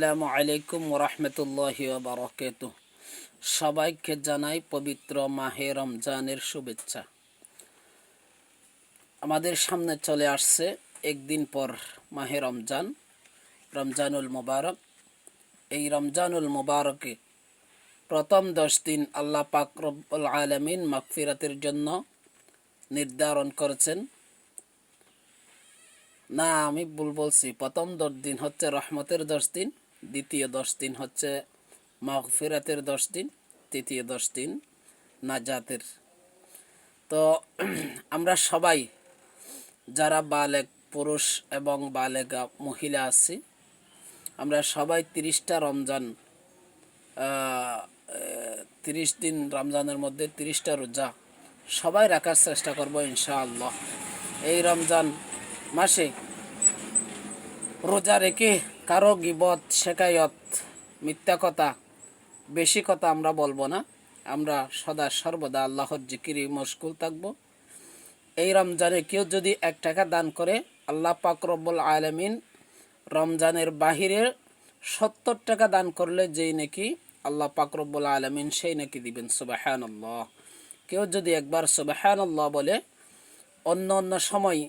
আসসালামু আলাইকুম রহমতুল্লাহি বারকাত সবাইকে জানাই পবিত্র মাহে রমজানের শুভেচ্ছা। আমাদের সামনে চলে আসছে একদিন পর মাহে রমজান, রমজানুল মুবারক। এই রমজানুল মুবারকে প্রথম দশ দিন আল্লাহ পাক রব্বুল আলমিন মাগফিরাতের জন্য নির্ধারণ করেছেন। না, আমি ভুল বলছি। প্রথম দশ দিন হচ্ছে রহমতের দশ দিন। দ্বিতীয় দশ দিন হচ্ছে মাগফিরাতের দশ দিন, তৃতীয় দশ দিন নাজাতের। তো আমরা সবাই যারা বালেক পুরুষ এবং বালেগা মহিলা আছি, আমরা সবাই তিরিশটা রমজান তিরিশ দিন রমজানের মধ্যে তিরিশটা রোজা সবাই রাখার চেষ্টা করব ইনশাআল্লাহ। এই রমজান মাসে রোজা রেখে কারও গিবত, শেখায়ত, মিথ্যা কথা, বেশি কথা আমরা বলব না। আমরা সদা সর্বদা আল্লাহর জিকিরি মশগুল থাকব। এই রমজানে কেউ যদি এক টাকা দান করে, আল্লাহ পাক রব্বুল আলমিন রমজানের বাহিরে সত্তর টাকা দান করলে যেই নাকি, আল্লাহ পাক রব্বুল আলমিন সেই নাকি দিবেন সুবাহান আল্লাহ কেউ যদি একবার সুবাহান আল্লাহ বলে, অন্য অন্য সময়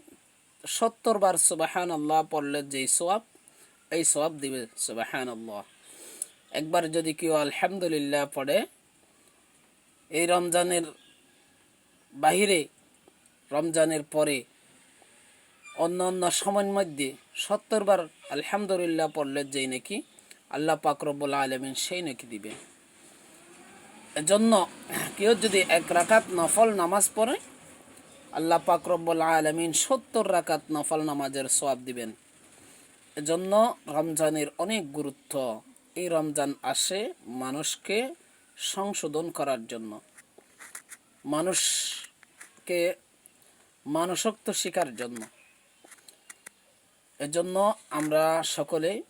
সত্তর বার সুবাহান আল্লাহ পড়লে যেই সোয়াব এই সোয়াব দিবে সুবাহান আল্লাহ একবার যদি কেউ আলহামদুলিল্লাহ পড়ে, এই রমজানের বাহিরে, রমজানের পরে অন্য অন্য সময়ের মধ্যে সত্তর বার আলহামদুলিল্লাহ পড়লে যেই নাকি আল্লাহ পাকরবুল আলমিন সেই নাকি দিবে। এজন্য কেউ যদি এক রাকাত নফল নামাজ পড়ে, আল্লাহ পাক রব্বুল আলমিন সত্তর রাকাত নফল নামাজের সোয়াব দিবেন। এজন্য রমজানের অনেক গুরুত্ব এই রমজান আসে মানুষকে সংশোধন করার জন্য। মানুষকে মানসক্ত শিকার জন্য। এজন্য আমরা সকলে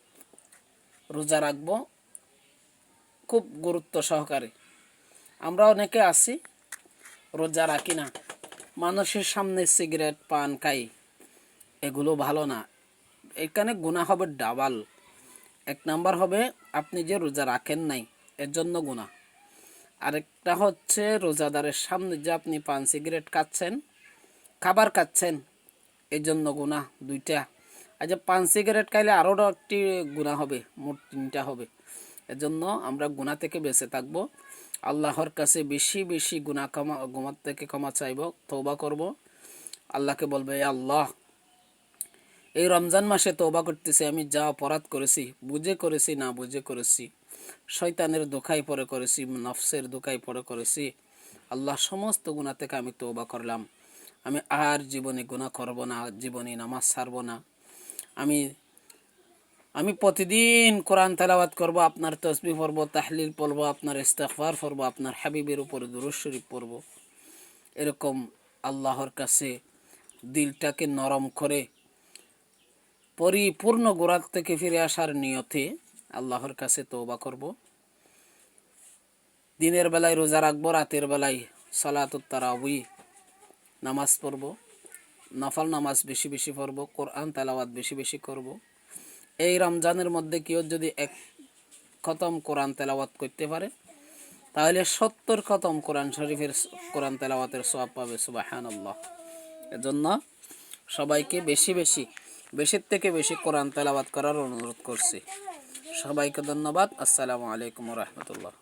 রোজা রাখব খুব গুরুত্ব সহকারে। আমরা অনেকে আছি, রোজা রাখি না। মানুষের সামনে সিগারেট, পান, খাই, এগুলো ভালো না। এখানে গুণা হবে ডাবাল এক নাম্বার হবে আপনি যে রোজা রাখেন নাই, এর জন্য গুণা আরেকটা হচ্ছে রোজাদারের সামনে যে আপনি পান সিগারেট খাচ্ছেন, খাবার খাচ্ছেন এই জন্য গুণা দুইটা। আচ্ছা পান সিগারেট খাইলে আরও একটি গুণা হবে, মোট তিনটা হবে। এজন্য আমরা গুণা থেকে বেঁচে থাকব। আল্লাহর কাছে বেশি বেশি গুণা ক্ষমা গুমার থেকে ক্ষমা চাইব তৌবা করব। আল্লাহকে বলবে আল্লাহ এই রমজান মাসে তৌবা করতেছি, আমি যা অপরাধ করেছি, বুঝে করেছি, না বুঝে করেছি, শয়তানের দোকাই পরে করেছি, নফসের দোকাই পরে করেছি, আল্লাহ সমস্ত গুণা থেকে আমি তৌবা করলাম। আমি আর জীবনে গুণা করব না, জীবনে নামাজ ছাড়ব না। আমি আমি প্রতিদিন কোরআন তেলাওয়াত করব, আপনার তসবি পড়ব, তাহলিল পড়ব, আপনার ইস্তেফার পড়ব, আপনার হাবিবের উপরে দুরুজ শরীফ পড়ব। এরকম আল্লাহর কাছে দিলটাকে নরম করে পরিপূর্ণ গোড়ার থেকে ফিরে আসার নিয়তে আল্লাহর কাছে তৌবা করব। দিনের বেলায় রোজা রাখব, রাতের বেলায় সালাতুত্তারাউই নামাজ পড়ব। নফল নামাজ বেশি বেশি পড়ব, কোরআন তেলাওয়াত বেশি বেশি করব। এই রমজানের মধ্যে কেউ যদি এক খতম কোরআন তেলাওয়াত করতে পারে, তাহলে সত্তর খতম কোরআন শরীফের কোরআন তেলাওয়াতের সব পাবে সুবাহান আল্লাহ এজন্য সবাইকে বেশি বেশি বেশির থেকে বেশি কোরআন তেলাবাদ করার অনুরোধ করছি। সবাইকে ধন্যবাদ। আসসালামু আলাইকুম রহমতুল্লাহ।